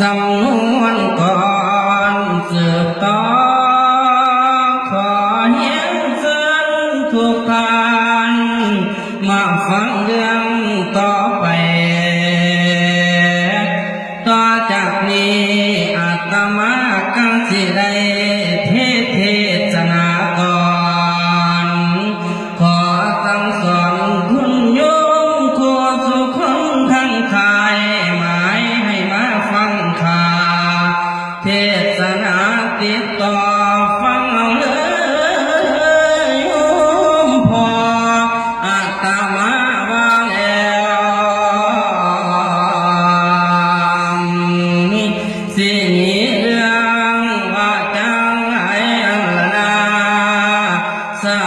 สำนวนก่อนสืบต่อขอเฮียนเชิญทุกท่านมาฟังเรื่องต่อไป ต่อจากนี้อาตมากังสิได้ เทศนาติดต่อฟังเลยโยมพออาตมาวางแอมสิเรื่องว่าจังไหนอังนาสา